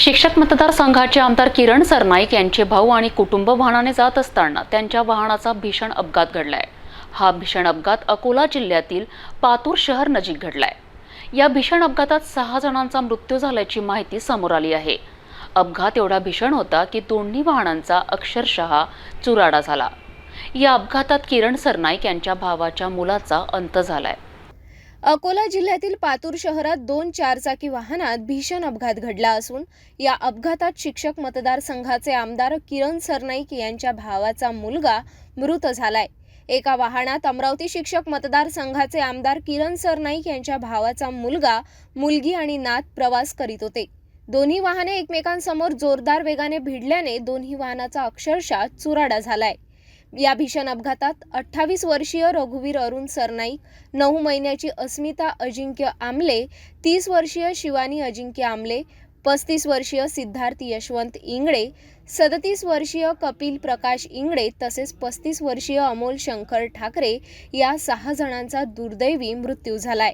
शिक्षक मतदारसंघाचे आमदार किरण सरनाईक यांचे भाऊ आणि कुटुंब वाहनाने जात असताना त्यांच्या वाहनाचा भीषण अपघात घडलाय. हा भीषण अपघात अकोला जिल्ह्यातील पातूर शहर नजीक घडलाय. या भीषण अपघातात सहा जणांचा मृत्यू झाल्याची माहिती समोर आली आहे. अपघात एवढा भीषण होता की दोन्ही वाहनांचा अक्षरशः चुराडा झाला. या अपघातात किरण सरनाईक यांच्या भावाच्या मुलाचा अंत झालाय. अकोला जिल्ह्यातील पातूर शहरात दोन चारचाकी वाहनात भीषण अपघात घडला असून या अपघातात शिक्षक मतदारसंघाचे आमदार किरण सरनाईक यांच्या भावाचा मुलगा मृत झालाय. एका वाहनात अमरावती शिक्षक मतदारसंघाचे आमदार किरण सरनाईक यांच्या भावाचा मुलगा मुलगी आणि नात प्रवास करीत होते. दोन्ही वाहने एकमेकांसमोर जोरदार वेगाने भिडल्याने दोन्ही वाहनाचा अक्षरशः चुराडा झालाय. या भीषण अपघातात अठ्ठावीस वर्षीय रघुवीर अरुण सरनाईक नऊ महिन्याची अस्मिता अजिंक्य आमले तीस वर्षीय शिवानी अजिंक्य आमले पस्तीस वर्षीय सिद्धार्थ यशवंत इंगळे सदतीस वर्षीय कपिल प्रकाश इंगळे तसेच पस्तीस वर्षीय अमोल शंकर ठाकरे या सहा जणांचा दुर्दैवी मृत्यू झालाय.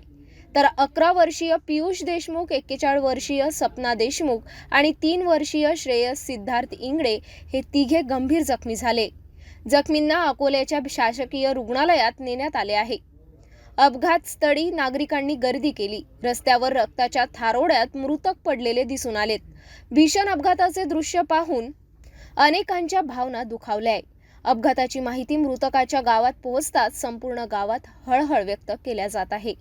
तर अकरा वर्षीय पियुष देशमुख एक्केचाळीस वर्षीय सपना देशमुख आणि तीन वर्षीय श्रेयस सिद्धार्थ इंगळे हे तिघे गंभीर जखमी झाले. जखमींना अकोल्याच्या शासकीय रुग्णालयात नेण्यात आले आहे. अपघात स्थळी नागरिकांनी गर्दी केली. रस्त्यावर रक्ताच्या थारोड्यात मृतक पडलेले दिसून आलेत. भीषण अपघाताचे दृश्य पाहून अनेकांच्या भावना दुखावल्या आहे अपघाताची माहिती मृतकाच्या गावात पोहोचताच संपूर्ण गावात हळहळ व्यक्त केल्या जात आहे.